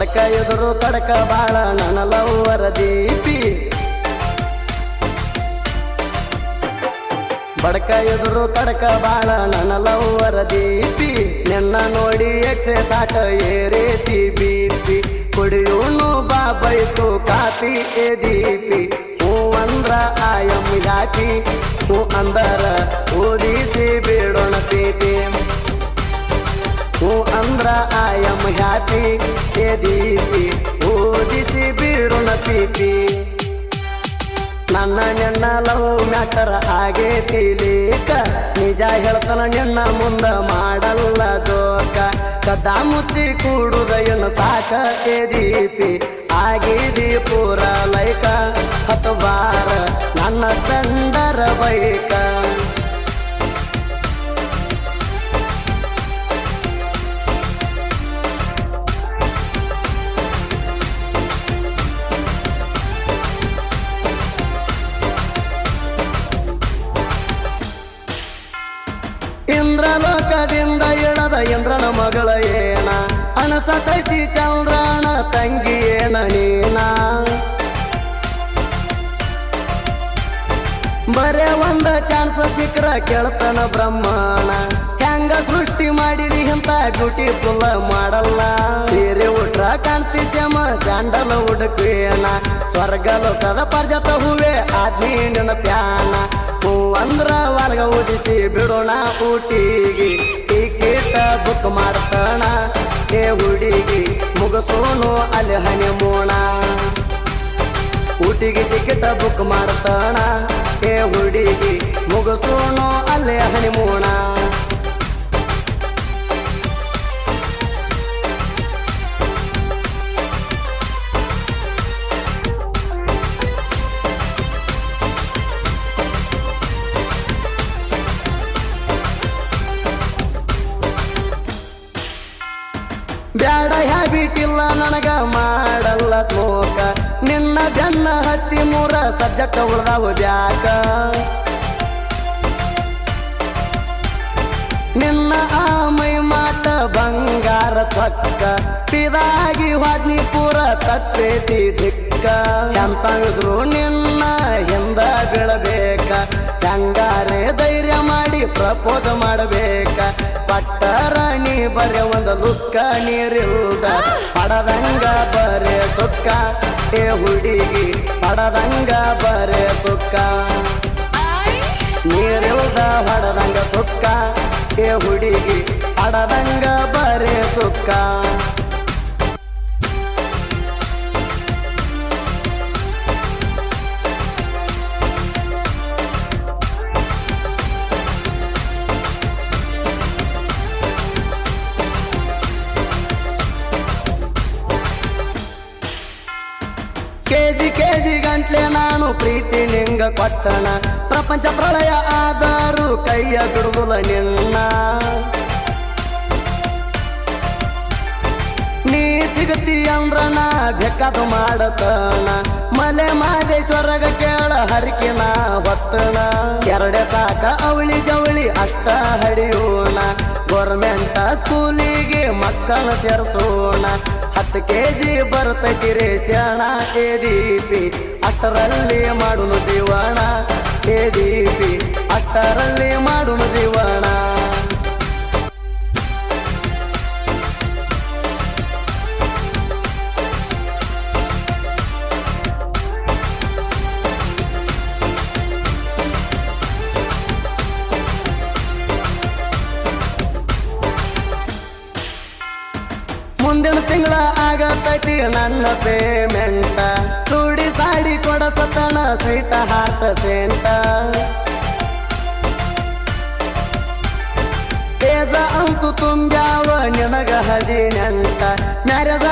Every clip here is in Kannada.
ಬಡಕ ಎದುರು ಕಡಕ ಬಾಳ ನನ್ನ ಲವ್ವರ ದೀಪಿ ಬಡಕ ಎದುರು ಕಡಕ ಬಾಳ ನನ್ನ ಲವ್ವರ ದೀಪಿ ನಿನ್ನ ನೋಡಿ ಎಕ್ಸೆ ಸಾಟ ಏರೇತಿ ಬೀಪಿ ಕುಡಿಯೂನು ಬಾ ಬೈತು ಕಾಪಿ ಎ ದೀಪಿ ಹೂ ಅಂದ್ರ ಆಯಂ ಯಾಕಿ ಹೂ ಅಂದರ ಓದಿಸಿ ಬಿಡೋಣ ಪೀಪಿ ಆಯಂ ಎದೀಪಿ ಓದಿಸಿ ಬಿಡೋಣ ಪೀಪಿ ನನ್ನ ನೆನ್ನ ಲವ್ ಮ್ಯಾಟರ್ ಆಗೇತಿ ಲೇಕ ನಿಜ ಹೇಳ್ತಾನ ನಿನ್ನ ಮುಂದ ಮಾಡಲ್ಲ ಜೋಕ. ಕದಾ ಮುಚ್ಚಿ ಕೂಡುದ ಏನು ಸಾಕ ಎದೀಪಿ ದೀಪಿ. ಇಂದ್ರಲೋಕದಿಂದ ಇಳದ ಇಂದ್ರನ ಮಗಳ ಏನ? ಅನಸತೈತಿ ಚಂದ್ರನ ತಂಗಿ ಏನ ನೀನ? ಬರೇ ಒಂದ ಚಾನ್ಸ್ ಸಿಕ್ಕರ ಕೇಳ್ತಾನ ಬ್ರಹ್ಮಣ. ಹೆಂಗ ಸೃಷ್ಟಿ ಮಾಡಿದಿ ಅಂತ ಬ್ಯೂಟಿಫುಲ್ ಮಾಡಲ್ಲ. ಸೀರೆ ಉಟ್ರ ಕಾಣ್ತಿ ಚಮ ಸ್ಯಾಂಡಲ್ ಸ್ವರ್ಗ ಲೋಕದ ಪರ್ಜತ ಹೂವೆ ಆದ್ಮೀನ ಪ್ಯಾನ. ಹೂ ಅಂದ್ರ ಒಳಗ ಉದಿಸಿ ಬಿಡೋಣ ಊಟಿಗೆ. ಟಿಕೆಟ್ ಬುಕ್ ಮಾಡ್ತಾಣ, ಏ ಹುಡುಗಿ, ಮುಗಸೋನು ಅಲ್ಲಿ ಹನಿ ಮೋಣ ಊಟಿಗೆ ಟಿಕೆಟ್ ಬುಕ್ ಮಾಡ್ತಾಣ, ಏ ಹುಡುಗಿ, ಮುಗಸೋನು ಅಲ್ಲೇ ಹನಿಮೂಣ ಬ್ಯಾಡ ಹತ್ತಿ ಮೂರ ಸಬ್ಜೆಕ್ಟ್ ಉಳ್ದಾವ ಬ್ಯಾಕ ನಿನ್ನ ಆ ಮೈ ಮಾಟ ಬಂಗಾರ ತಕ್ಕ. ಪಿದಾಗಿ ವಾದ್ನಿ ಪೂರ ತತ್ತೇತಿ ದಿಕ್ಕ. ಎಂತಾಗಿದ್ರು ನಿನ್ನ ಹಿಂದ ಬೀಳಬೇಕ. ಹೆಂಗಾರೆ ಧೈರ್ಯ ಮಾಡಿ ಪ್ರಪೋಸ್ ಮಾಡಬೇಕ. ಪಟ್ಟ ರಾಣಿ ಬರೆ ಒಂದು ಲುಕ್ಕ ನೀರಿಲ್ದ. ಪಡದಂಗ ಬರೆ ಸುಕ್ಕ. ಏ ಹುಡುಗಿ ಪಡದಂಗ ಬರೆ ಸುಕ್ಕ. ನೀರಿಲ್ದ ಹೊಡದಂಗ ಸುಕ್ಕ. ಏ ಹುಡುಗಿ ಅಡದಂಗ ಬರೆ ಸುಕ್ಕ. ಕೆಜಿ ಗಂಟ್ಲೆ ನಾನು ಪ್ರೀತಿ ನಿಂಗ ಕೊಟ್ಟಣ ಪ್ರಪಂಚ ಪ್ರಳಯ ಆದರೂ ಕೈಯ ಬಿಡುವುಲ ನಿನ್ನ. ನೀ ಸಿಗತಿ ಅಂದ್ರ ನಾ ಮಾಡತಣ ಮಲೆ ಮಾದೇಶ್ವರಗ ಕೇಳ ಹರಿಕಿನ ಹೊತ್ತಣ ಎರಡೆ ಸಾಕ ಅವಳಿ ಜವಳಿ ಅಷ್ಟ ಹಡಿಯೋಣ. ಗೌರ್ಮೆಂಟ್ ಸ್ಕೂಲಿಗೆ ಮಕ್ಕಳ ಸೇರಿಸೋಣ. ಹತ್ತು ಕೆ ಜಿ ಬರ್ತೈತಿ ಶರಣ ಎ ದೀಪಿ ಅಷ್ಟರಲ್ಲಿ ಮಾಡುನು ಜೀವನ ಏ ದೀಪಿ ಅಷ್ಟರಲ್ಲಿ ಮಾಡುನು ಜೀವನ ಮುಂದಿನ ತಿಂಗಳ ನನ್ನ ಪೇಮೆಂಟ ತುಡಿ ಸಾಡಿ ಕೊಡಸತನ ಸ್ವೀಟ ಹಾತ ಸೆಂಟ. ತೇಜ ಅಂತು ತುಂಬ್ಯಾವ ನಿನಗ ಹದಿನೆಂಟ. ಮ್ಯಾರೇಜ್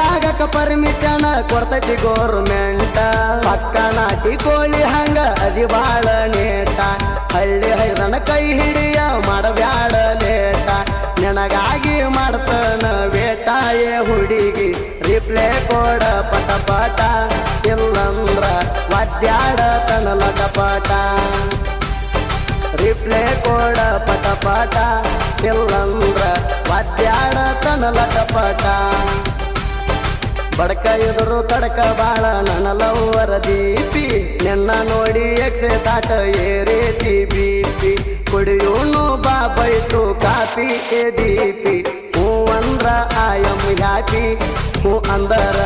ಪರ್ಮಿಷನ್ ಕೊಡ್ತೈತಿ ಗೋರ್ಮೆಂಟ ಪಕ್ಕ ನಾಟಿ ಕೋಳಿ ಹಂಗ ಅದಿ ಬಾಳ ನೇಟ ಹಳ್ಳಿ ಹೈದನ ಕೈ ಹಿಡಿಯ ಮಾಡಬ್ಯಾಡ ಲೇಟ. ನಿನಗಾಗಿ ರಿಪ್ಲೇ ಕೊಡ ಪಟ ಪಟ ಇಲ್ಲಂದ್ರ ವಾದ್ಯಾಡ ತನಲ ಕಪಟ ರಿಪ್ಲೇ ಕೊಡ ಪಟ ಪಟ ಇಲ್ಲಂದ್ರ ವಾದ್ಯಾಡ ತನಲ ಕಪಟ ಬಡಕ ಎದುರು ಕಡಕ ಬಾಳ ನನ್ನ ದೀಪಿ ನಿನ್ನ ನೋಡಿ ಎಕ್ಸೆ ಸಾಟ ಏರೇತಿ ಬೀಪಿ ಕುಡಿಯೋನು ಬಾ ಬೈತು ಕಾಪಿ ಎ ದೀಪಿ ಹೂ ಐ ಎಂ ಹ್ಯಾಪಿ ಹೂ ಅಂದರ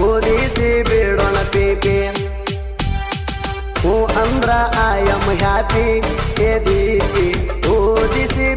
ಓದಿಸಿ ಬಿಡೋಣ ಪೀಪಿ ಹೂ ಅಂದ್ರ ಆಯಮ್ ಹ್ಯಾಪಿ ಎ ಓದಿಸಿ